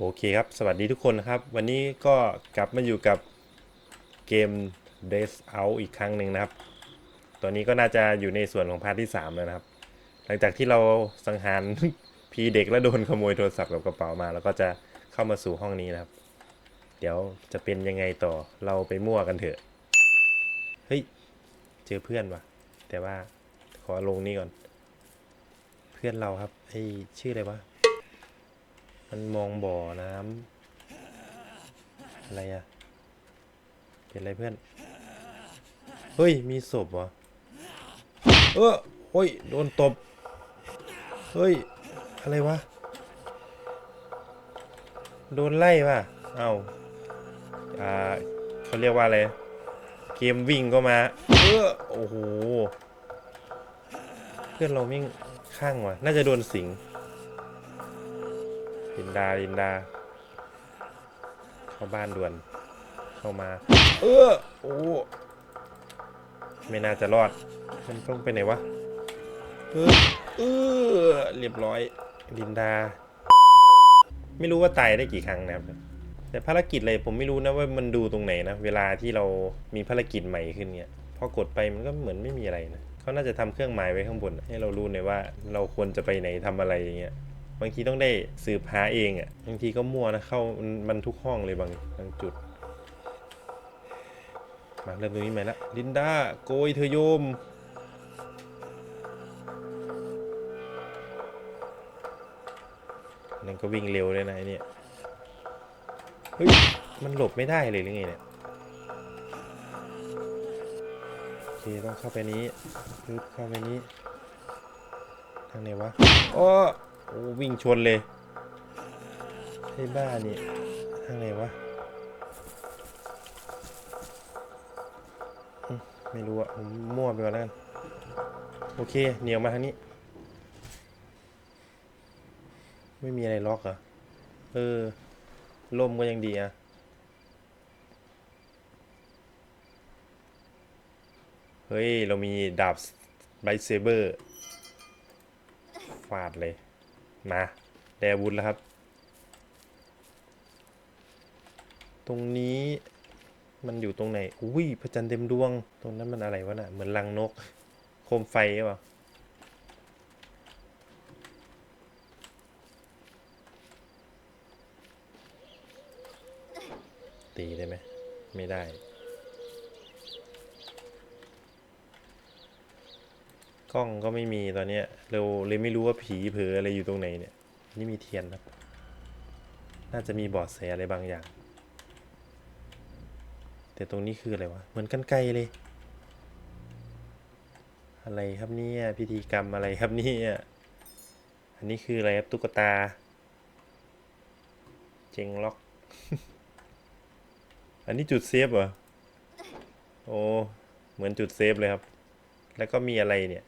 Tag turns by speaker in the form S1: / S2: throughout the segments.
S1: โอเคครับ สวัสดีทุกคนนะครับ วันนี้ก็กลับมาอยู่กับเกม Days Out อีกครั้งหนึ่งนะครับ ตอนนี้ก็น่าจะอยู่ในส่วนของพาร์ทที่ 3 แล้วนะครับ หลังจากที่เราสังหารพีเด็กแล้วโดนขโมยโทรศัพท์กับกระเป๋ามาแล้วก็จะเข้ามาสู่ห้องนี้นะครับ เดี๋ยวจะเป็นยังไงต่อ เราไปมั่วกันเถอะ เฮ้ย เจอเพื่อนว่ะ แต่ว่าขอลงนี่ก่อน เพื่อนเราครับไอ้ชื่ออะไรวะ มันมองบ่อน้ำอะไรอะเป็นอะไรเพื่อน เฮ้ย มีศพเหรอ เออโอ้ย โดนตบ เฮ้ย อะไรวะ โดนไล่ว่ะ เอ้าอ่าเขาเรียกว่าอะไร เกมวิ่งก็มา เออโอ้โห เพื่อนเราไม่งข้างว่ะ น่าจะโดนสิง ลินดาลินดา เข้าบ้านด่วน เข้ามา เออโอ้ไม่น่าจะรอด มันต้องไปไหนวะ เออเออเรียบร้อย ลินดา ไม่รู้ว่าตายได้กี่ครั้งนะครับ แต่ภารกิจอะไรผมไม่รู้นะว่ามันดูตรงไหนนะ เวลาที่เรามีภารกิจใหม่ขึ้นเนี่ยพอกดไปมันก็เหมือนไม่มีอะไรนะเขาน่าจะทำเครื่องหมายไว้ข้างบน ให้เรารู้หน่อยว่าเราควรจะไปไหนทำอะไรอย่างเงี้ย บางทีต้องได้สืบหาเองอะบางทีก็มั่วนะเข้ามันทุกห้องเลยบางบางจุด มาเริ่มตรงนี้ใหม่ละลินดาโกยเธอโยมนั่นก็วิ่งเร็วเลยนะไอเนี่ยเฮ้ยมันหลบไม่ได้เลยหรือไงเนี่ยโอเคต้องเข้าไปนี้ปึ๊บเข้าไปนี้ทางไหนวะอ้อ โอ้วิ่งชนเลยไอ้บ้านี่ทางไหนวะไม่รู้อะผมมั่วไปก่อนแล้วกันโอเคเหนียวมาทางนี้ ไม่มีอะไรล็อกเหรอเออลมก็ยังดีอะเฮ้ย เรามีดาบไบเซเบอร์ฟาดเลย มาแดอาวุธแล้วครับ ตรงนี้มันอยู่ตรงไหน อุ้ยพระจันทร์เต็มดวง ตรงนั้นมันอะไรวะน่ะ เหมือนรังนก โคมไฟหรือเปล่าตีได้ไหม ไม่ได้ กล้องก็ไม่มีตอนเนี้ยเราเลยไม่รู้ว่าผีเผลออะไรอยู่ตรงไหนเนี่ย นี่มีเทียนครับ น่าจะมีบอดแสอะไรบางอย่าง แต่ตรงนี้คืออะไรวะ เหมือนกันไกลเลย อะไรครับเนี่ยพิธีกรรมอะไรครับเนี่ยอันนี้คืออะไรครับตุ๊กตา เจงล็อก อันนี้จุดเซฟเหรอ โอ้ เหมือนจุดเซฟเลยครับ แล้วก็มีอะไรเนี่ย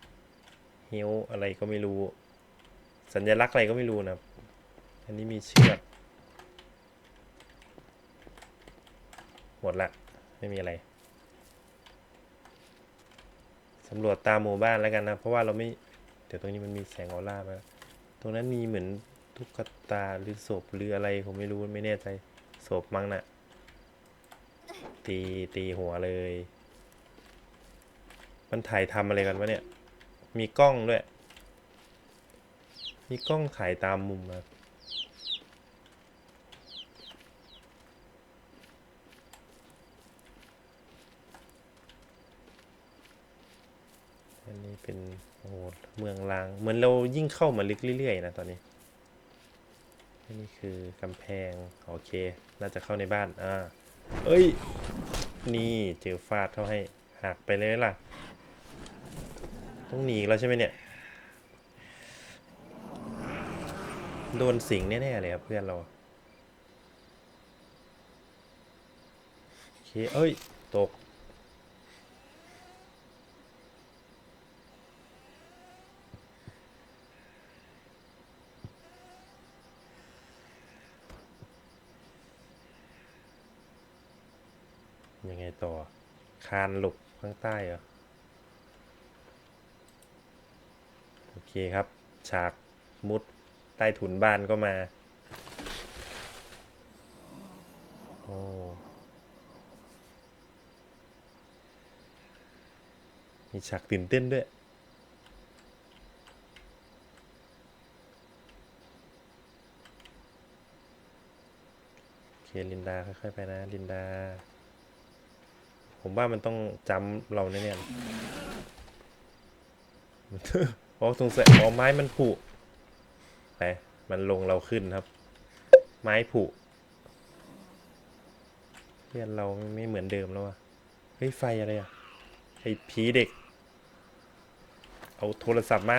S1: ฮิวอะไรก็ไม่รู้ สัญลักษณ์อะไรก็ไม่รู้นะอันนี้มีเชือกหมดละ ไม่มีอะไรสำรวจตามหมู่บ้านแล้วกันนะ เพราะว่าเราไม่ เดี๋ยวตรงนี้มันมีแสงออร่ามาตรงนั้นมีเหมือนตุ๊กตาหรือศพหรืออะไรผมไม่รู้ไม่แน่ใจศพมั้งนะ่ะ ตีตีหัวเลย มันถ่ายทำอะไรกันวะเนี่ย มีกล้องด้วย มีกล้องถ่ายตามมุมครับอันนี้เป็นโอ้โหเมืองลาง เหมือนเรายิ่งเข้ามาลึกเรื่อยๆนะตอนนี้นนี้คือกำแพง โอเค น่าจะเข้าในบ้าน อ่า เอ้ย นี่เจอฟาดเขาให้หักไปเลยล่ะ ต้องหนีแล้วใช่ไหมเนี่ย โดนสิงแน่ๆเลยครับเพื่อนเราโอเคเอ้ย ตก ยังไงต่อ คานหลบข้างใต้เหรอ โอ เคครับ ฉากมุดใต้ถุนบ้านก็มาอ้มีฉากตื่นเต้นด้วย โอเค ลินดา ค่อยๆ ไปนะ ลินดา ผมว่ามันต้องจำเราแน่ๆเลย อ๋อสงสัยอ๋อไม้มันผุไปมันลงเราขึ้นครับ ไม้ผุเพื่อนเราไม่เหมือนเดิมแล้วอะเฮ้ยไฟอะไรอะไอ้ผีเด็ก เอาโทรศัพท์มา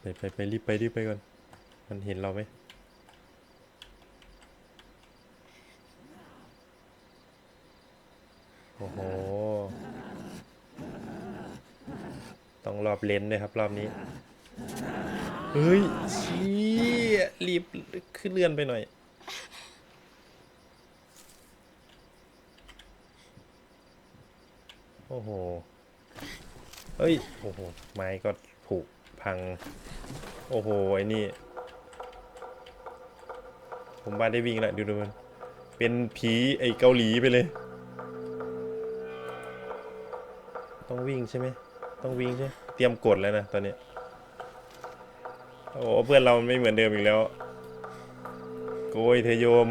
S1: ไปไปไปรีบไปรีบไปก่อน มันเห็นเราไหม โอ้โห ต้องรอบ เลนด้วยครับ รอบนี้ เฮ้ยชี้รีบขึ้นเลื่อนไปหน่อย โอ้โห เฮ้ย โอ้โห ไม้ก็ผุพัง โอ้โห ไอ้นี่ ผมบ้าได้วิ่งแล้วดูดูมัน เป็นผีไอ้เกาหลีไปเลย ต้องวิ่งใช่ไหม ต้องวิ่งใช่ไหม เตรียมกดแล้วนะตอนนี้ โอ้เพื่อนเราไม่เหมือนเดิมอีกแล้ว โกยเธอโยม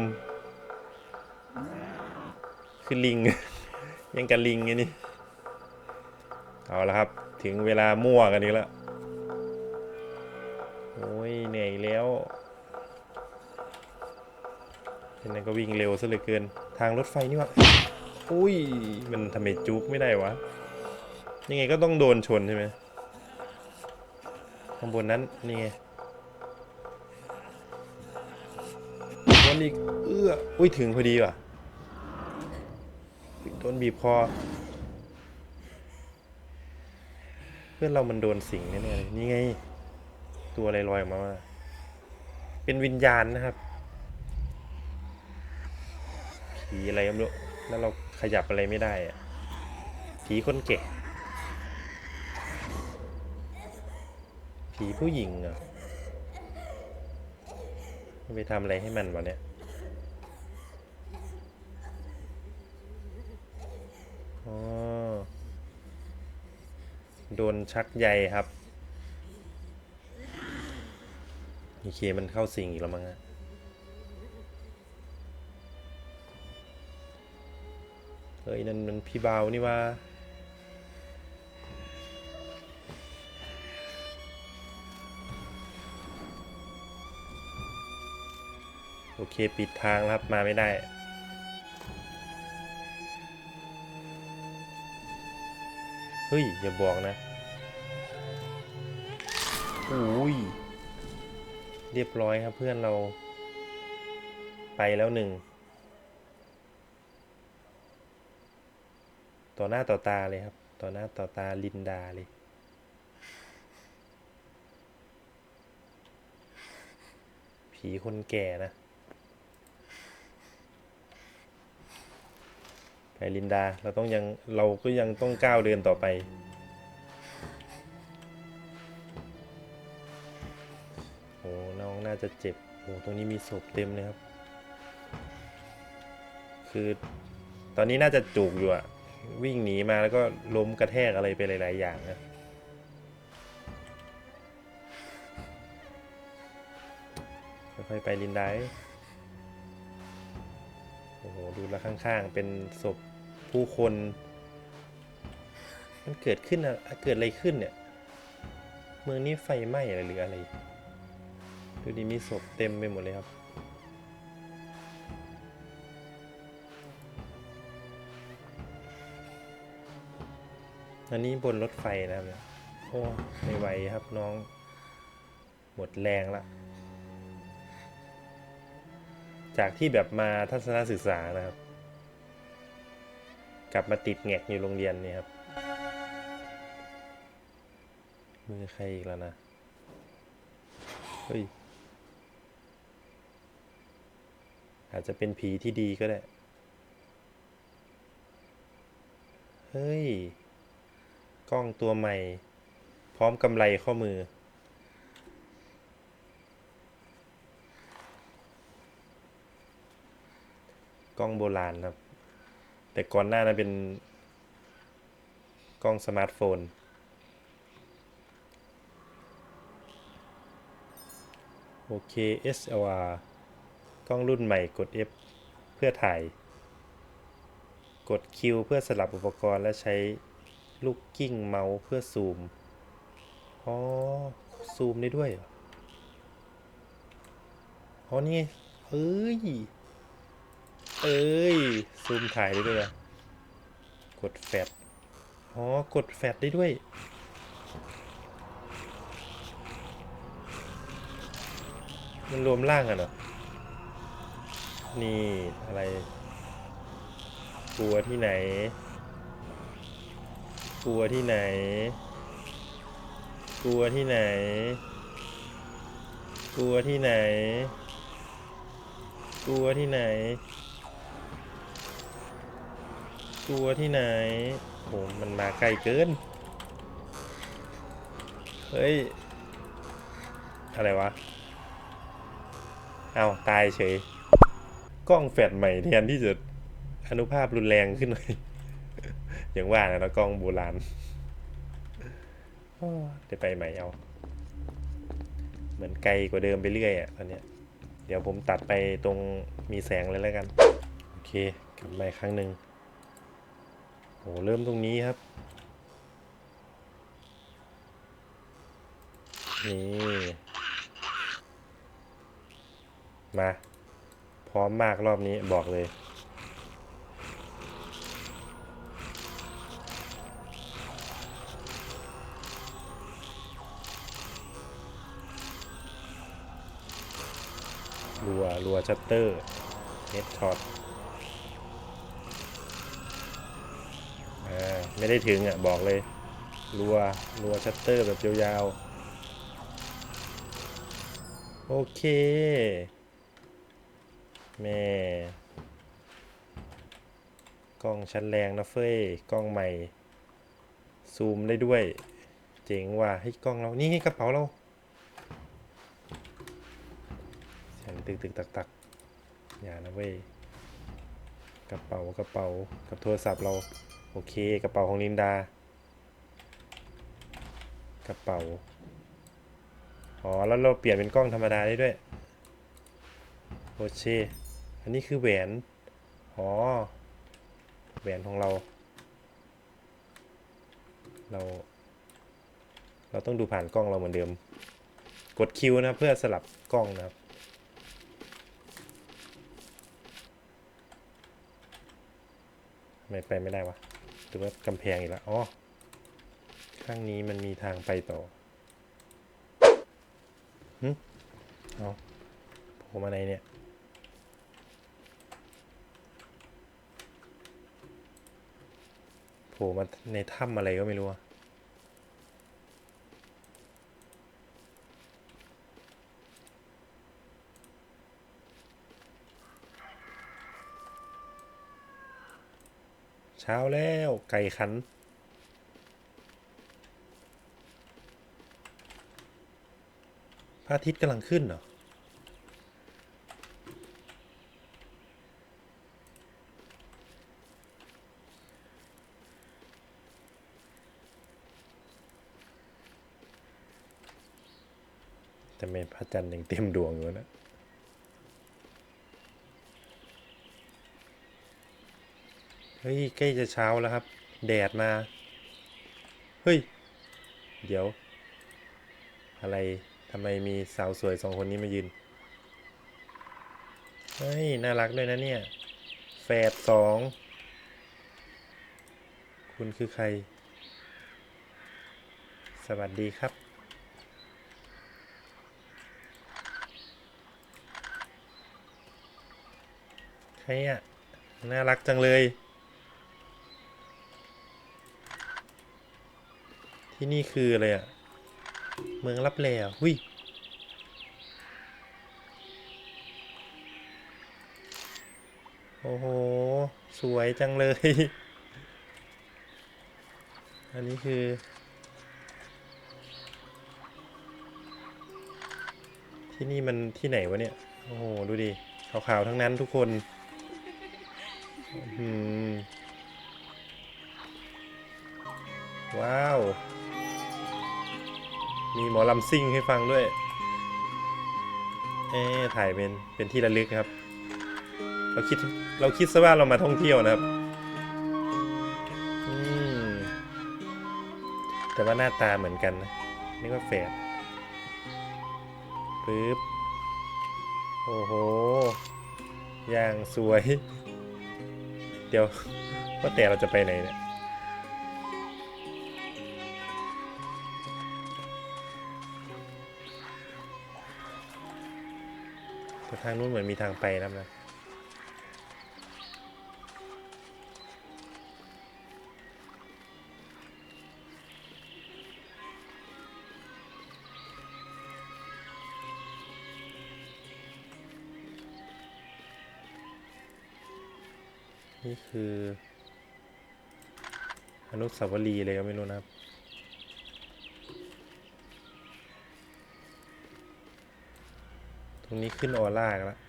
S1: คือลิง ยังกับลิงไงนี่ เอาละครับ ถึงเวลามั่วกันอีกแล้วโอ้ยเหนื่อยแล้วเห็นนั้นก็วิ่งเร็วซะเหลือเกิน ทางรถไฟนี่วะอุ้ย มันทำไมจุกไม่ได้วะ ยังไงก็ต้องโดนชนใช่ไหม ข้างบนนั้น นี่ไงโดนอีก เอื้อ อุ้ยถึงพอดีว่ะโดนบีบคอ เพื่อนเรามันโดนสิงแน่ๆเลยนี่ไง ตัวอะไรลอยออกมาาเป็นวิญญาณนะครับผีอะไรก็ไม่รู้แล้วเราขยับอะไรไม่ได้อะผีคนแก่ ผีผู้หญิงเหรอไปทำอะไรให้มันวะเนี่ยอ๋อโดนชักใยครับโอเคมันเข้าสิงอีกแล้วมั้งอะเฮ้ยนั่นมันพี่เบานี่ว่า โอเคปิดทางแล้วครับมาไม่ได้เฮ้ย อย่าบอกนะโอ้ย เรียบร้อยครับเพื่อนเรา ไปแล้วหนึ่ง ต่อหน้าต่อตาเลยครับ ต่อหน้าต่อตาลินดาเลย ผีคนแก่นะ ไปลินดา เราต้องยัง เราก็ยังต้องก้าวเดินต่อไป โอ้น้องน่าจะเจ็บ โอ้ ตรงนี้มีศพเต็มเลยครับ คือตอนนี้น่าจะจุกอยู่อะวิ่งหนีมาแล้วก็ล้มกระแทกอะไรไปหลาย ๆ อย่างนะค่อยๆไปลินไดาโอ้โห ดูแล้วข้างๆ เป็นศพผู้คน มันเกิดขึ้นอะเกิดอะไรขึ้นเนี่ย เมืองนี้ไฟไหม้อะไรหรืออะไร ดูดิมีศพเต็มไปหมดเลยครับ อันนี้บนรถไฟนะครับโอ้ไม่ไหวครับน้อง หมดแรงละ จากที่แบบมาทัศนศึกษานะครับ กลับมาติดแงกอยู่โรงเรียนเนี่ยครับมือใครอีกแล้วนะ เฮ้ย อาจจะเป็นผีที่ดีก็ได้ เฮ้ย กล้องตัวใหม่ พร้อมกำไรข้อมือ กล้องโบราณครับ แต่ก่อนหน้านั้นเป็น กล้องสมาร์ทโฟน โอเค SLR กล้องรุ่นใหม่กด F เพื่อถ่าย กด Q เพื่อสลับอุปกรณ์และใช้ลูกกิ้งเมาส์เพื่อซูม อ๋อ ซูมได้ด้วยเหรอ อ๋อนี่เอ้ย เอ้ย ซูมถ่ายได้ด้วยกดแฟลชอ๋อกดแฟลชได้ด้วย มันรวมร่างกันเหรอ นี่อะไรกลัวที่ไหนกลัวที่ไหนกลัวที่ไหนกลัวที่ไหนกลัวที่ไหน กลัวที่ไหนโหมันมาไกลเกิน เฮ้ย อะไรวะ เอาตายเฉย กล้องแฟลชใหม่แทนที่จะอนุภาพรุนแรงขึ้นหน่อยอย่างว่านะเนอะกล้องโบราณอ้อเดี๋ยวไปใหม่เอา เหมือนไกลกว่าเดิมไปเรื่อยอะ่ะตอนเนี้ย เดี๋ยวผมตัดไปตรงมีแสงเลยแล้วกัน โอเคกลับมาครั้งหนึ่ง โหเริ่มตรงนี้ครับ นี่ มา พร้อมมากรอบนี้บอกเลย รัว รัวชัตเตอร์เฮดช็อตาไม่ได้ถึงอะบอกเลยรัวรัวชัตเตอร์แบบยาวๆ โอเค แม่ กล้องชั้นแรงนะเฟ้ย กล้องใหม่ ซูมได้ด้วย เจ๋งว่ะให้กล้องเรา นี่ไงกระเป๋าเราเสียงตึกตึกตักตักอย่านะเว้ย กระเป๋ากระเป๋ากับโทรศัพท์เรา โอเค กระเป๋าของลินดา กระเป๋า อ๋อ แล้วเราเปลี่ยนเป็นกล้องธรรมดาได้ด้วย โอเค อันนี้คือแหวน อ๋อ แหวนของเรา เรา เราต้องดูผ่านกล้องเราเหมือนเดิม กดคิวนะเพื่อสลับกล้องนะครับไม่ไปไม่ได้วะ หรือว่ากำแพงอีกแล้วอ๋อ ข้างนี้มันมีทางไปต่อหึเอาโผล่มาในเนี่ย โผล่มาในถ้ำอะไรก็ไม่รู้อะ ช้าแล้วไก่ขัน พระอาทิตย์กำลังขึ้นเหรอ แต่ไม่พระจันทร์ยังเต็มดวงอยู่นะ ฮ้ยใกล้จะเช้าแล้วครับ แดดมา เฮ้ย เดี๋ยว อะไรทำไมมีสาวสวยสองคนนี้มายืน เฮ้ย น่ารักด้วยนะเนี่ย แฝดสอง คุณคือใคร สวัสดีครับ ใครอะน่ารักจังเลย ที่นี่คืออะไรอะเมืองรับแลหุ้ยโอ้โห สวยจังเลย อันนี้คือ ที่นี่มันที่ไหนวะเนี่ย โอ้โห ดูดิ ขาวๆ ทั้งนั้นทุกคนว้าว มีหมอลำซิ่งให้ฟังด้วย เอ๊ถ่ายเป็นเป็นที่ระลึกครับ เราคิดเราคิดซะว่าเรามาท่องเที่ยวนะครับอืมแต่ว่าหน้าตาเหมือนกันนะนี่ก็แฝดปึ๊บ โอ้โห อย่างสวย เดี๋ยวว่าแต่เราจะไปไหนเนี่ยางนู้นเหมือนมีทางไปนะครับนะนี่คืออนุสาวรีย์เลยก็ไม่รู้นะครับ ตรงนี้ขึ้นออร่ากันแล้ว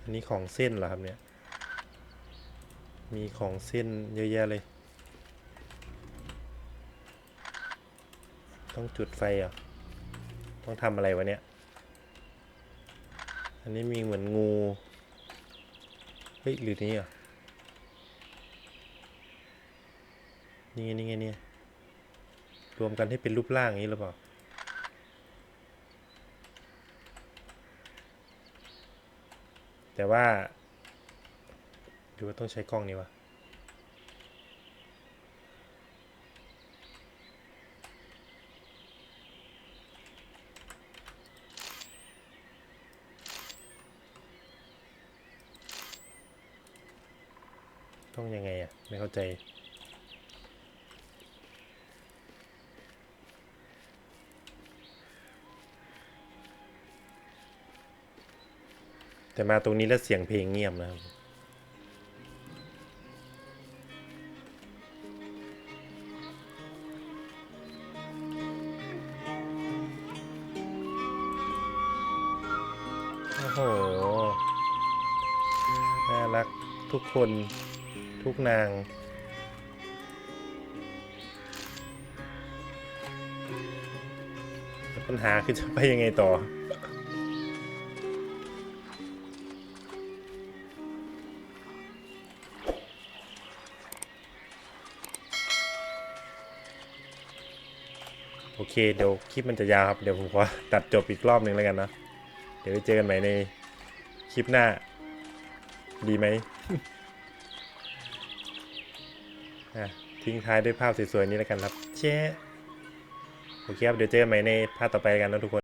S1: อันนี้ของเส้นเหรอครับเนี่ย มีของเส้นเยอะแยะเลย ต้องจุดไฟเหรอะ ต้องทำอะไรวะเนี่ย อันนี้มีเหมือนงู เฮ้ย หรือนี่อะนี่ไงนี่ไงเนี่ย รวมกันให้เป็นรูปร่างอย่างนี้หรือเปล่า แต่ว่าหรือว่าต้องใช้กล้องนี้วะต้องยังไงอะ ไม่เข้าใจ แต่มาตรงนี้แล้วเสียงเพลงเงียบนะครับ โอ้โห น่ารักทุกคนทุกนางปัญหาคือจะไปยังไงต่อ เดี๋ยวคลิปมันจะยาวครับ เดี๋ยวผมขอตัดจบอีกรอบหนึ่งแล้วกันนะเดี๋ยวไปเจอกันใหม่ในคลิปหน้า ดีไหมทิ้งท้ายด้วยภาพสวยๆนี้แล้วกันครับ เช่โอเคครับ เดี๋ยวเจอกันใหม่ในภาพต่อไปกันนะทุกคน